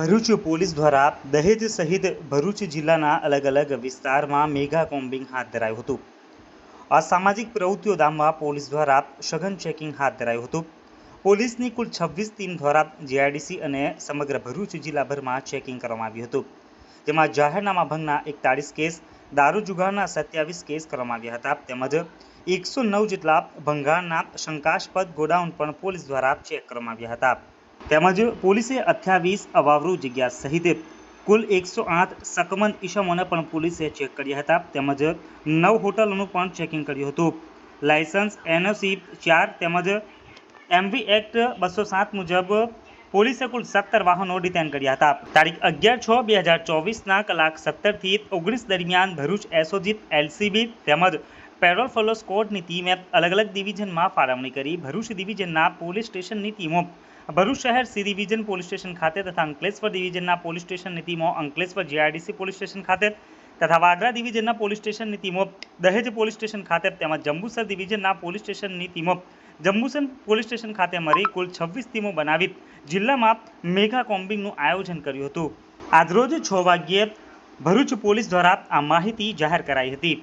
Bharuch police દ્વારા દહેજ સહિત ભરૂચ જિલ્લાના અલગ અલગ વિસ્તારમાં મેગા કોમ્બિંગ હાથ ધરાયું હતું. અસામાજિક પ્રવૃત્તિઓ ડામવા પોલીસ દ્વારા સઘન ચેકિંગ હાથ ધરાયું હતું. પોલીસની કુલ છવ્વીસ ટીમ દ્વારા જીઆઈડીસી અને સમગ્ર ભરૂચ જિલ્લાભરમાં ચેકિંગ કરવામાં આવ્યું હતું. તેમાં જાહેરનામા ભંગના એકતાળીસ કેસ, દારૂ જુગારના સત્યાવીસ કેસ કરવામાં આવ્યા હતા. તેમજ એકસો નવ જેટલા ભંગાણના શંકાસ્પદ ગોડાઉન પણ પોલીસ દ્વારા ચેક કરવામાં આવ્યા હતા. તેમજ પોલીસે અઠ્યાવીસ અવાવરૂ જગ્યા સહિત કુલ એકસો આઠ સકમંદ ઈસમોને પણ પોલીસે ચેક કર્યા હતા. તેમજ નવ હોટલોનું પણ ચેકિંગ કર્યું હતું. લાયસન્સ એનઓસી ચાર તેમજ એમવી એક્ટ બસો સાત મુજબ પોલીસે કુલ સત્તર વાહનો ડિટેન કર્યા હતા. તારીખ અગિયાર છ બે હજાર ચોવીસના કલાક સત્તરથી ઓગણીસ દરમિયાન ભરૂચ એસઓજી, એલસીબી તેમજ પેટ્રોલ ફોલો સ્કોડની ટીમે અલગ અલગ ડિવિઝનમાં ફાળવણી કરી. ભરૂચ ડિવિઝનના પોલીસ સ્ટેશનની ટીમો ભરૂચ શહેર સી ડિવિઝન પોલીસ સ્ટેશન ખાતે તથા અંકલેશ્વર ડિવિઝનના પોલીસ સ્ટેશનની ટીમો અંકલેશ્વર જીઆઈડીસી પોલીસ સ્ટેશન ખાતે તથા વાગરા ડિવિઝનના પોલીસ સ્ટેશનની ટીમો દહેજ પોલીસ સ્ટેશન ખાતે તેમજ જંબુસર ડિવિઝનના પોલીસ સ્ટેશનની ટીમો જંબુસર પોલીસ સ્ટેશન ખાતે મળી કુલ છવ્વીસ ટીમો બનાવી જિલ્લામાં મેગા કોમ્બિંગનું આયોજન કર્યું હતું. આજરોજ છ વાગ્યે ભરૂચ પોલીસ દ્વારા આ માહિતી જાહેર કરાઈ હતી.